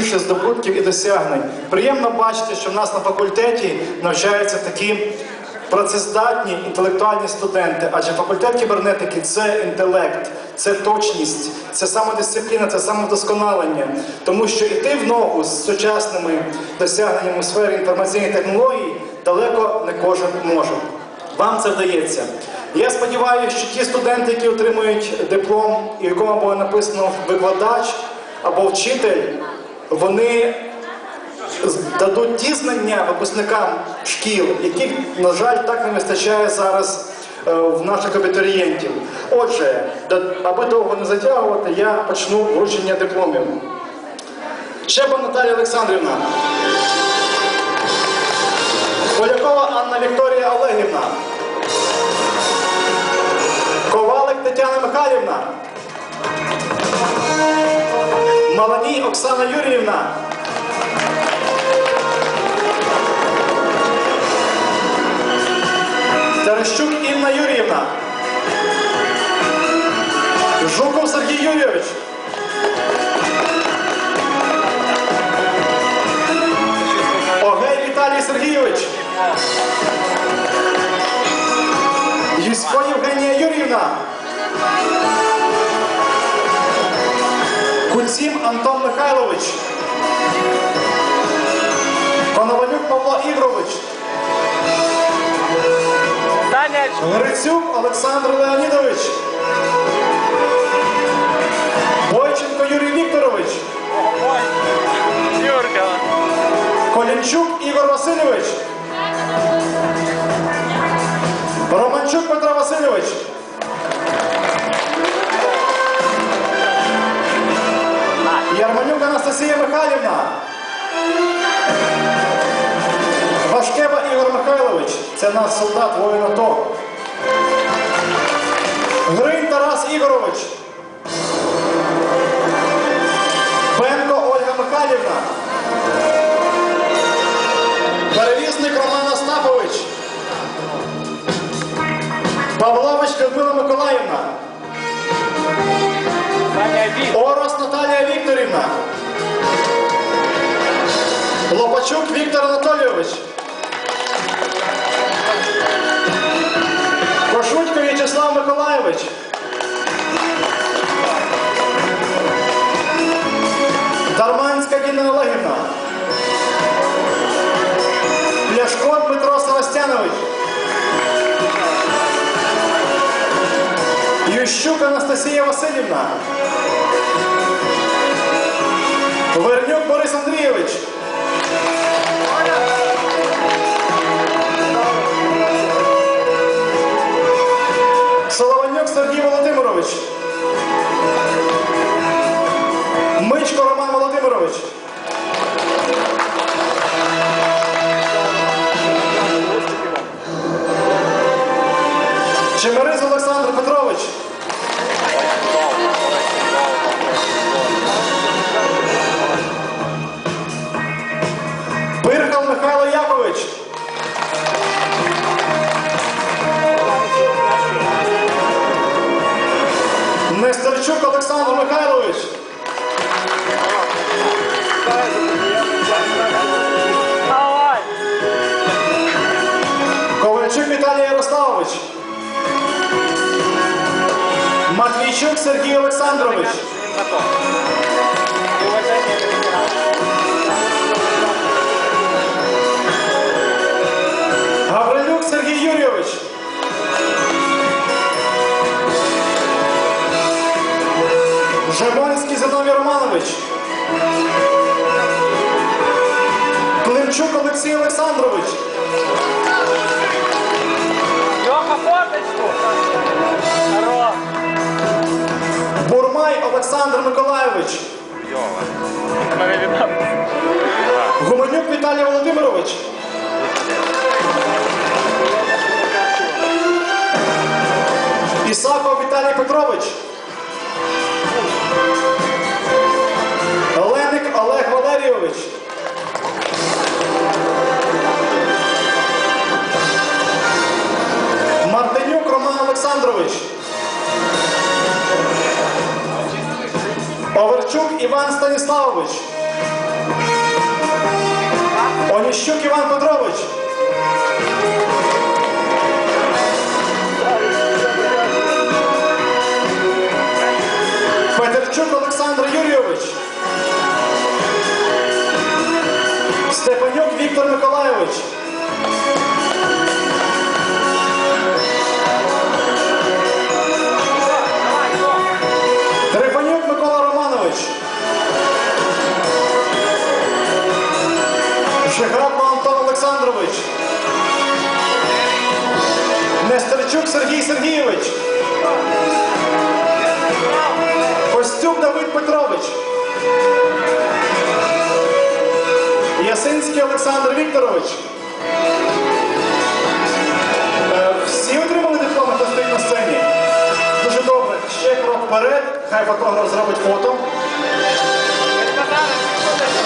більше здобутків і досягнень. Приємно бачити, що в нас на факультеті навчаються такі працездатні інтелектуальні студенти, адже факультет кібернетики це інтелект, це точність, це самодисципліна, це самовдосконалення. Тому що йти в ногу з сучасними досягненнями у сфері інформаційних технологій далеко не кожен може. Вам це вдається. Я сподіваюся, що ті студенти, які отримують диплом, і в якому було написано викладач або вчитель, вони дадуть ті знання випускникам шкіл, яких, на жаль, так не вистачає зараз е, в наших абітурієнтів. Отже, аби довго не затягувати, я почну вручення дипломів. Щеба Наталія Олександрівна. Полякова Анна Вікторія Олегівна. Ковалик Тетяна Михайлівна. Оксана Юріївна. Терещук Інна Юріївна. Жуков Сергій Юрійович. Огей Віталій Сергійович. Юсько Євгенія Юріївна. Куцім Антон Михайлович. Коновалюк Павло Ігорович. Саня, Грицюк Олександр Леонідович. Бойченко Юрій Вікторович. Юрка. Колінчук Ігор Васильович. Романчук Петро Васильович. Анастасія Михайлівна. Вашкева Ігор Михайлович. Це наш солдат воїн АТО. Грин Тарас Ігорович. Бенко Ольга Михайлівна. Лопачук Віктор Анатолійович. Кошутько В'ячеслав Миколаєвич. Дарманська Діна Олегівна. Пляшко Дмитро Севастянович. Ющук Анастасія Васильівна. Вернюк Чемериз Олександр Петрович. Готов. Уваження ветеранів. Гаврилюк Сергій Юрійович. Жемонський Зиновій Романович. Климчук Олексій Олександрович. Олександр Миколайович. Йова. Гуменюк Віталій Володимирович. Ісаков Віталій Петрович. Леник Олег Валерійович. Онищук Іван Станіславович. Онищук Іван Петрович. Петерчук Олександр Юрійович. Степанюк Віктор Миколаєвич. вперед. Хай фотограф зробить фото.